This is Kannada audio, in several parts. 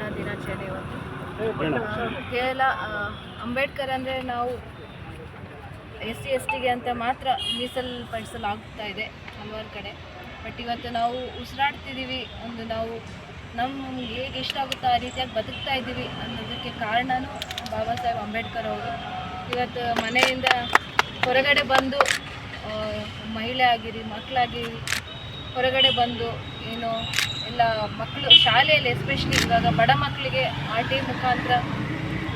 ಪರಿನಿಬ್ಬಣ ದಿನಾಚರಣೆ ಇವತ್ತು. ಕೇವಲ ಅಂಬೇಡ್ಕರ್ ಅಂದರೆ ನಾವು ಎಸ್ ಸಿ ಎಸ್ ಟಿಗೆ ಅಂತ ಮಾತ್ರ ಮೀಸಲ್ಪಡಿಸಲಾಗ್ತಾ ಇದೆ ಹಲವಾರು ಕಡೆ. ಬಟ್ ಇವತ್ತು ನಾವು ಉಸಿರಾಡ್ತಿದ್ದೀವಿ ಒಂದು ನಾವು ನಮ್ಗೆ ಹೇಗೆ ಇಷ್ಟ ಆಗುತ್ತೋ ಆ ರೀತಿಯಾಗಿ ಬದುಕ್ತಾ ಇದ್ದೀವಿ ಅನ್ನೋದಕ್ಕೆ ಕಾರಣನೂ ಬಾಬಾ ಸಾಹೇಬ್ ಅಂಬೇಡ್ಕರ್ ಅವರು. ಇವತ್ತು ಮನೆಯಿಂದ ಹೊರಗಡೆ ಬಂದು ಮಹಿಳೆ ಆಗಿರಿ ಮಕ್ಕಳಾಗಿರಿ ಹೊರಗಡೆ ಬಂದು ಏನು ಎಲ್ಲ ಮಕ್ಕಳು ಶಾಲೆಯಲ್ಲಿ ಎಸ್ಪೆಷಲಿ ಇವಾಗ ಬಡ ಮಕ್ಕಳಿಗೆ ಆರ್ ಟಿ ಮುಖಾಂತರ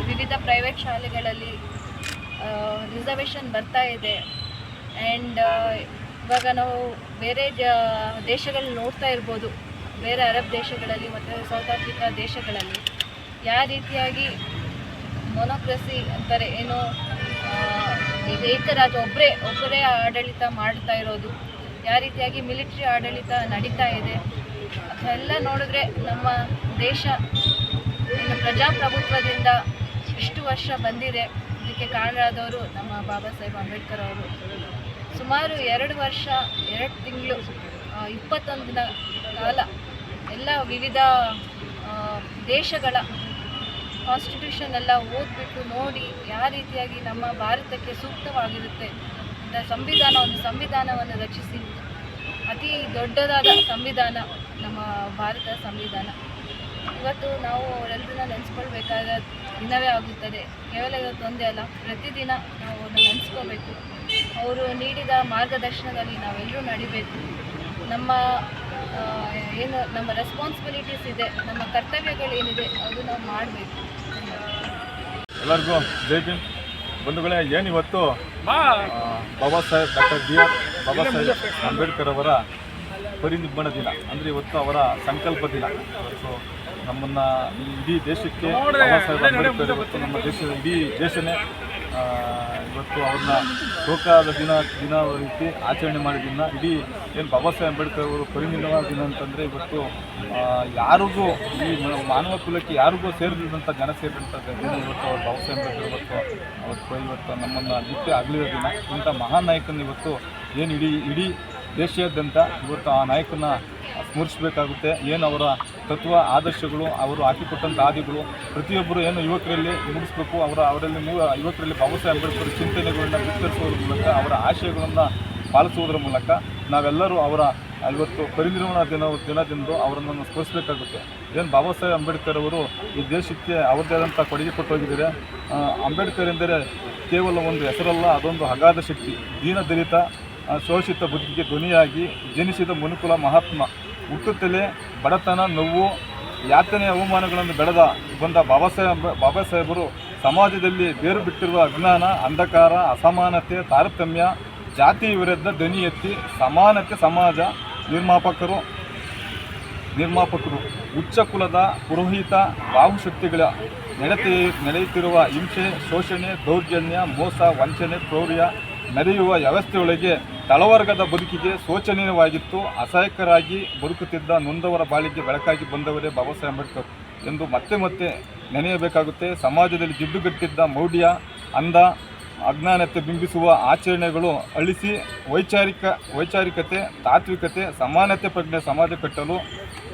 ವಿವಿಧ ಪ್ರೈವೇಟ್ ಶಾಲೆಗಳಲ್ಲಿ ರಿಸರ್ವೇಷನ್ ಬರ್ತಾ ಇದೆ. ಆ್ಯಂಡ್ ಇವಾಗ ನಾವು ಬೇರೆ ಜ ದೇಶಗಳಲ್ಲಿ ನೋಡ್ತಾ ಇರ್ಬೋದು. ಬೇರೆ ಅರಬ್ ದೇಶಗಳಲ್ಲಿ ಮತ್ತು ಸೌತ್ ಆಫ್ರಿಕಾ ದೇಶಗಳಲ್ಲಿ. ಯಾವ ರೀತಿಯಾಗಿ ಮೊನೋಕ್ರಸಿ ಅಂತಾರೆ, ಏನು ಏಕರಾಜ ಒಬ್ಬರೇ ಒಬ್ಬರೇ ಆಡಳಿತ ಮಾಡ್ತಾ ಇರೋದು. ಯಾವ ರೀತಿಯಾಗಿ ಮಿಲಿಟ್ರಿ ಆಡಳಿತ ನಡೀತಾ ಇದೆ. ಅದೆಲ್ಲ ನೋಡಿದ್ರೆ ನಮ್ಮ ದೇಶ ಪ್ರಜಾಪ್ರಭುತ್ವದಿಂದ ಇಷ್ಟು ವರ್ಷ ಬಂದಿದೆ. ಇದಕ್ಕೆ ಕಾರಣರಾದವರು ನಮ್ಮ ಬಾಬಾ ಸಾಹೇಬ್ ಅಂಬೇಡ್ಕರ್ ಅವರು. ಸುಮಾರು ಎರಡು ವರ್ಷ, ಎರಡು ತಿಂಗಳು ಇಪ್ಪತ್ತೊಂದು ದಿನ ಕಾಲ ಎಲ್ಲ ವಿವಿಧ ದೇಶಗಳ ಕಾನ್ಸ್ಟಿಟ್ಯೂಷನ್ ಎಲ್ಲ ಓದ್ಬಿಟ್ಟು ನೋಡಿ ಯಾವ ರೀತಿಯಾಗಿ ನಮ್ಮ ಭಾರತಕ್ಕೆ ಸೂಕ್ತವಾಗಿರುತ್ತೆ ಸಂವಿಧಾನ, ಒಂದು ಸಂವಿಧಾನವನ್ನು ರಚಿಸಿ, ಅತಿ ದೊಡ್ಡದಾದ ಸಂವಿಧಾನ. ನಮ್ಮ ಭಾರತ ಸಂವಿಧಾನ. ಇವತ್ತು ನಾವು ಅವರೆಲ್ಲರನ್ನ ನೆನೆಸ್ಕೊಳ್ಬೇಕಾದ ದಿನವೇ ಆಗುತ್ತದೆ. ಕೇವಲ ಇವತ್ತು ಒಂದೇ ಅಲ್ಲ ಪ್ರತಿದಿನ ನಾವು ಅವ್ರನ್ನ ನೆನೆಸ್ಕೋಬೇಕು. ಅವರು ನೀಡಿದ ಮಾರ್ಗದರ್ಶನದಲ್ಲಿ ನಾವೆಲ್ಲರೂ ನಡಿಬೇಕು. ನಮ್ಮ ಏನು ನಮ್ಮ ರೆಸ್ಪಾನ್ಸಿಬಿಲಿಟೀಸ್ ಇದೆ ನಮ್ಮ ಕರ್ತವ್ಯಗಳೇನಿದೆ ಅದು ನಾವು ಮಾಡಬೇಕು. ಎಲ್ಲರಿಗೂ ಜೈ ಭೀಮ್. ಬಂಧುಗಳೇ ಏನು ಇವತ್ತು Baba Saheb doctor B R Baba Saheb Ambedkar ಅವರ ಪರಿನಿಬ್ಬಣ ದಿನ. ಅಂದರೆ ಇವತ್ತು ಅವರ ಸಂಕಲ್ಪ ದಿನ. ಸೊ ನಮ್ಮನ್ನು ಈ ಇಡೀ ದೇಶಕ್ಕೆ ಇವತ್ತು ನಮ್ಮ ದೇಶದ ಇಡೀ ದೇಶನೇ ಇವತ್ತು ಅವ್ರನ್ನ ಶೋಕದ ದಿನ ದಿನ ರೀತಿ ಆಚರಣೆ ಮಾಡಿದ್ದನ್ನ ಇಡೀ ಏನು ಬಾಬಾ ಸಾಹೇಬ್ ಅಂಬೇಡ್ಕರ್ ಅವರು ಪರಿನಿರ್ವಾಣ ದಿನ ಅಂತಂದರೆ ಇವತ್ತು ಯಾರಿಗೂ ಈ ಮಾನವ ಕುಲಕ್ಕೆ ಯಾರಿಗೂ ಸೇರಿದಂಥ ಜನ ಸೇರಿದಂಥ ದಿನ ಇವತ್ತು ಅವ್ರು ಬಾಬಾ ಸಾಹೇಬ್ ಅಂಬೇಡ್ಕರ್ ಇವತ್ತು ಅವತ್ತು ಇವತ್ತು ನಮ್ಮನ್ನು ನಿತ್ಯ ಆಗಲಿರೋ ದಿನ. ಇಂಥ ಮಹಾನ್ ನಾಯಕನ ಇವತ್ತು ಏನು ಇಡೀ ಇಡೀ ದೇಶಾದ್ಯಂತ ಇವತ್ತು ಆ ನಾಯಕನ ಸ್ಮರಿಸಬೇಕಾಗುತ್ತೆ. ಏನು ಅವರ ತತ್ವ ಆದರ್ಶಗಳು ಅವರು ಹಾಕಿಕೊಟ್ಟಂಥ ಆದಿಗಳು ಪ್ರತಿಯೊಬ್ಬರು ಏನು ಯುವಕರಲ್ಲಿ ಮೂಡಿಸಬೇಕು ಅವರ ಅವರಲ್ಲಿ ಮೂ ಯುವಕರಲ್ಲಿ ಬಾಬಾ ಸಾಹೇಬ್ ಅಂಬೇಡ್ಕರ್ ಚಿಂತನೆಗಳನ್ನ ವಿಸ್ತರಿಸುವುದರ ಮೂಲಕ ಅವರ ಆಶಯಗಳನ್ನು ಪಾಲಿಸುವುದರ ಮೂಲಕ ನಾವೆಲ್ಲರೂ ಅವರ ಇವತ್ತು ಪರಿನಿರ್ವಾಣ ದಿನ ದಿನದಿಂದ ಅವರನ್ನು ಸ್ಮರಿಸಬೇಕಾಗುತ್ತೆ. ಏನು ಬಾಬಾ ಸಾಹೇಬ್ ಅಂಬೇಡ್ಕರ್ ಅವರು ಈ ದೇಶಕ್ಕೆ ಅವರದೇ ಆದಂಥ ಕೊಡುಗೆ ಕೊಟ್ಟು ಹೋಗಿದ್ದಾರೆ ಅಂಬೇಡ್ಕರ್ ಎಂದರೆ ಕೇವಲ ಒಂದು ಹೆಸರಲ್ಲ ಅದೊಂದು ಅಗಾಧ ಶಕ್ತಿ. ದೀನದಲಿತ ಆ, ಶೋಷಿತ ಬದುಕಿಗೆ ಧ್ವನಿಯಾಗಿ ಜನಿಸಿದ ಮನುಕುಲ ಮಹಾತ್ಮ. ಹುಟ್ಟುತ್ತಲೇ ಬಡತನ, ನೋವು ಯಾತನೆ ಅವಮಾನಗಳನ್ನು ಬೆಳೆದ ಬಂದ ಬಾಬಾ ಸಾಹೇಬ್ ಬಾಬಾ ಸಾಹೇಬರು ಸಮಾಜದಲ್ಲಿ ಬೇರು ಬಿಟ್ಟಿರುವ ಅಜ್ಞಾನ, ಅಂಧಕಾರ, ಅಸಮಾನತೆ, ತಾರತಮ್ಯ, ಜಾತಿ ವಿರುದ್ಧ ಧ್ವನಿ ಎತ್ತಿ ಸಮಾನತೆ ಸಮಾಜ ನಿರ್ಮಾಪಕರು ನಿರ್ಮಾಪಕರು, ಉಚ್ಚ ಕುಲದ ಪುರೋಹಿತ, ಬಾಹುಶಕ್ತಿಗಳ ನಡೆತಿ ನಡೆಯುತ್ತಿರುವ ಹಿಂಸೆ, ಶೋಷಣೆ, ದೌರ್ಜನ್ಯ, ಮೋಸ, ವಂಚನೆ, ಕ್ರೌರ್ಯ ನಡೆಯುವ ವ್ಯವಸ್ಥೆಯೊಳಗೆ ತಳವರ್ಗದ ಬದುಕಿಗೆ ಶೋಚನೀಯವಾಗಿತ್ತು, ಅಸಹಾಯಕರಾಗಿ ಬದುಕುತ್ತಿದ್ದ ನೊಂದವರ ಬಾಳಿಗೆ ಬೆಳಕಾಗಿ ಬಂದವರೇ ಬಾಬಾ ಸಾಹೇಬ್ ಅಂಬೇಡ್ಕರ್ ಎಂದು ಮತ್ತೆ ಮತ್ತೆ ನೆನೆಯಬೇಕಾಗುತ್ತೆ. ಸಮಾಜದಲ್ಲಿ ಜಿಡ್ಡುಗಟ್ಟಿದ್ದ ಮೌಢ್ಯ, ಅಂಧ, ಅಜ್ಞಾನತೆ ಬಿಂಬಿಸುವ ಆಚರಣೆಗಳು ಅಳಿಸಿ ವೈಚಾರಿಕ, ವೈಚಾರಿಕತೆ, ತಾತ್ವಿಕತೆ, ಸಮಾನತೆ ಪ್ರಜ್ಞೆ ಸಮಾಜ ಕಟ್ಟಲು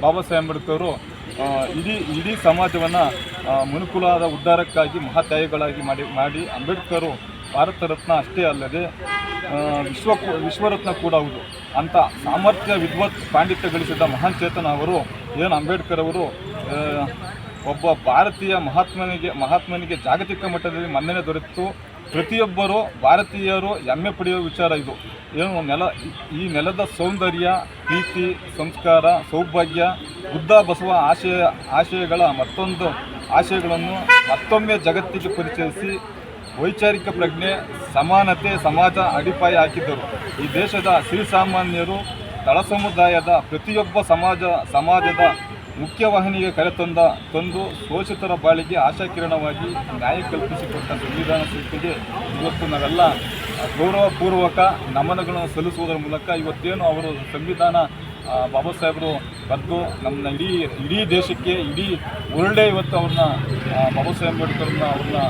ಬಾಬಾ ಸಾಹೇಬ್ ಅಂಬೇಡ್ಕರ್ ಇಡೀ ಇಡೀ ಸಮಾಜವನ್ನು ಮನುಕುಲದ ಉದ್ಧಾರಕ್ಕಾಗಿ ಮಹಾತ್ಯಾಯಗಳಾಗಿ ಮಾಡಿ ಮಾಡಿ ಅಂಬೇಡ್ಕರು ಭಾರತ ರತ್ನ ಅಷ್ಟೇ ಅಲ್ಲದೆ ವಿಶ್ವ ವಿಶ್ವರತ್ನ ಕೂಡ ಹೌದು. ಅಂಥ ಸಾಮರ್ಥ್ಯ, ವಿದ್ವತ್ ಪಾಂಡಿತ್ಯ ಗಳಿಸಿದ ಮಹಾನ್ ಚೇತನ ಅವರು ಏನು ಅಂಬೇಡ್ಕರ್ ಅವರು ಒಬ್ಬ ಭಾರತೀಯ ಮಹಾತ್ಮನಿಗೆ ಮಹಾತ್ಮನಿಗೆ ಜಾಗತಿಕ ಮಟ್ಟದಲ್ಲಿ ಮನ್ನಣೆ ದೊರೆತು. ಪ್ರತಿಯೊಬ್ಬರು ಭಾರತೀಯರು ಹೆಮ್ಮೆ ಪಡೆಯುವ ವಿಚಾರ ಇದು. ಏನು, ನೆಲ, ಈ ನೆಲದ ಸೌಂದರ್ಯ, ಪ್ರೀತಿ, ಸಂಸ್ಕಾರ, ಸೌಭಾಗ್ಯ, ಬುದ್ಧ, ಬಸವ ಆಶಯ, ಆಶಯಗಳ ಮತ್ತೊಂದು, ಆಶಯಗಳನ್ನು ಮತ್ತೊಮ್ಮೆ ಜಗತ್ತಿಗೆ ಪರಿಚಯಿಸಿ ವೈಚಾರಿಕ ಪ್ರಜ್ಞೆ, ಸಮಾನತೆ, ಸಮಾಜ ಅಡಿಪಾಯ ಹಾಕಿದ್ದರು. ಈ ದೇಶದ ಶ್ರೀಸಾಮಾನ್ಯರು ತಳ ಸಮುದಾಯದ ಪ್ರತಿಯೊಬ್ಬ ಸಮಾಜ, ಸಮಾಜದ ಮುಖ್ಯವಾಹಿನಿಗೆ ಕರೆತಂದ ತಂದು ಶೋಷಿತರ ಬಾಳಿಗೆ ಆಶಾಕಿರಣವಾಗಿ ನ್ಯಾಯ ಕಲ್ಪಿಸಿಕೊಟ್ಟ ಸಂವಿಧಾನ ಶಿಲ್ಪಿಗೆ ಇವತ್ತು ನಾವೆಲ್ಲ ಗೌರವಪೂರ್ವಕ ನಮನಗಳನ್ನು ಸಲ್ಲಿಸುವುದರ ಮೂಲಕ ಇವತ್ತೇನು ಅವರು ಸಂವಿಧಾನ ಬಾಬಾ ಸಾಹೇಬರು ಬರೆದು ನಮ್ಮನ್ನ ಇಡೀ ಇಡೀ ದೇಶಕ್ಕೆ, ಇಡೀ ವರ್ಲ್ಡೇ ಇವತ್ತು ಅವ್ರನ್ನ ಬಾಬಾ ಸಾಹೇಬ್ ಅಂಬೇಡ್ಕರ್ನ ಅವ್ರನ್ನ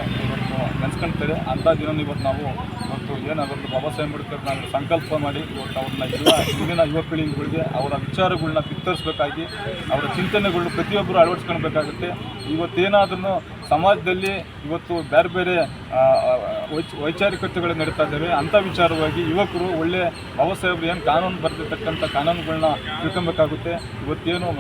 ಇವತ್ತು ನೆನೆಸ್ಕೊಳ್ತಾರೆ ಅಂಥ ದಿನ ಇವತ್ತು ನಾವು ಇವತ್ತು ಏನಾದರೂ ಬಾಬಾ ಸಾಹೇಬ್ ಅಂಬೇಡ್ಕರ್ ನಾವು ಸಂಕಲ್ಪ ಮಾಡಿ ಇವತ್ತು ಅವ್ರನ್ನ ಎಲ್ಲ ಇಂದಿನ ಯುವ ಪೀಳಿಗೆಗಳಿಗೆ ಅವರ ವಿಚಾರಗಳನ್ನ ಬಿತ್ತರಿಸಬೇಕಾಗಿ ಅವರ ಚಿಂತನೆಗಳನ್ನ ಪ್ರತಿಯೊಬ್ಬರು ಅಳವಡಿಸ್ಕೊಳ್ಬೇಕಾಗುತ್ತೆ. ಇವತ್ತೇನಾದ್ರೂ ಸಮಾಜದಲ್ಲಿ ಇವತ್ತು ಬೇರೆ ಬೇರೆ ವೈಚಾರಿಕತೆಗಳು ನಡೀತಾ ಇದ್ದಾವೆ ಅಂಥ ವಿಚಾರವಾಗಿ ಯುವಕರು ಒಳ್ಳೆ ಬಾಬಾ ಏನು ಕಾನೂನು ಬರ್ತಿರ್ತಕ್ಕಂಥ ಕಾನೂನುಗಳನ್ನ ತಿಳ್ಕೊಬೇಕಾಗುತ್ತೆ. ಇವತ್ತೇನು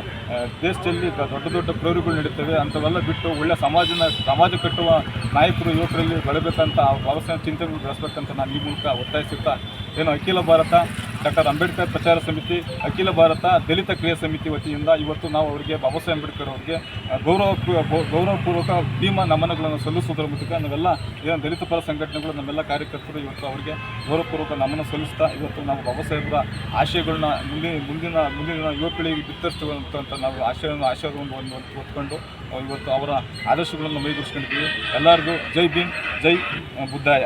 ದೇಶದಲ್ಲಿ ದೊಡ್ಡ ದೊಡ್ಡ ಪ್ರಯೋಗಗಳು ನಡೀತವೆ. ಅಂಥವೆಲ್ಲ ಬಿಟ್ಟು ಒಳ್ಳೆ ಸಮಾಜನ, ಸಮಾಜ ಕಟ್ಟುವ ನಾಯಕರು ಯುವಕರಲ್ಲಿ ಬೆಳಬೇಕಂತ ಬಾಬಾ ಸಾಹೇಬ್ ಚಿಂತನೆಗಳು ಬೆಳೆಸ್ಬೇಕಂತ ನಾನು ಈ ಮೂಲಕ ಒತ್ತಾಯಿಸುತ್ತಾ ಏನು ಅಖಿಲ ಭಾರತ ಡಾಕ್ಟರ್ ಅಂಬೇಡ್ಕರ್ ಪ್ರಚಾರ ಸಮಿತಿ, ಅಖಿಲ ಭಾರತ ದಲಿತ ಕ್ರಿಯಾ ಸಮಿತಿ ವತಿಯಿಂದ ಇವತ್ತು ನಾವು ಅವರಿಗೆ ಬಾಬಾ ಸಾಹೇಬ್ ಅಂಬೇಡ್ಕರ್ ಅವರಿಗೆ ಗೌರವ ಗೌರವಪೂರ್ವಕ ಭೀಮ ನಮನಗಳನ್ನು ಸಲ್ಲಿಸುವುದರ ಮೂಲಕ ನಾವೆಲ್ಲ ಏನು ದಲಿತ ಪರ ಸಂಘಟನೆಗಳು, ನಮ್ಮೆಲ್ಲ ಕಾರ್ಯಕರ್ತರು ಇವತ್ತು ಅವರಿಗೆ ಗೌರವಪೂರ್ವಕ ನಮನ ಸಲ್ಲಿಸ್ತಾ ಇವತ್ತು ನಾವು ಬಾಬಾ ಸಾಹೇಬರ ಆಶಯಗಳನ್ನ ಮುಂದಿನ ಮುಂದಿನ ಮುಂದಿನ ಯುವ ಪೀಳಿಗೆಗೆ ಅಂತ ನಾವು ಆಶಯವನ್ನು ಆಶಯವನ್ನು ಒಂದು ಹೊತ್ಕೊಂಡು ಇವತ್ತು ಅವರ ಆದರ್ಶಗಳನ್ನು ಮೈಗೂಡಿಸ್ಕೊಂಡಿದ್ದೀವಿ. ಎಲ್ಲರಿಗೂ ಜೈ ಭೀಮ್, ಜೈ ಬುದ್ಧಾಯ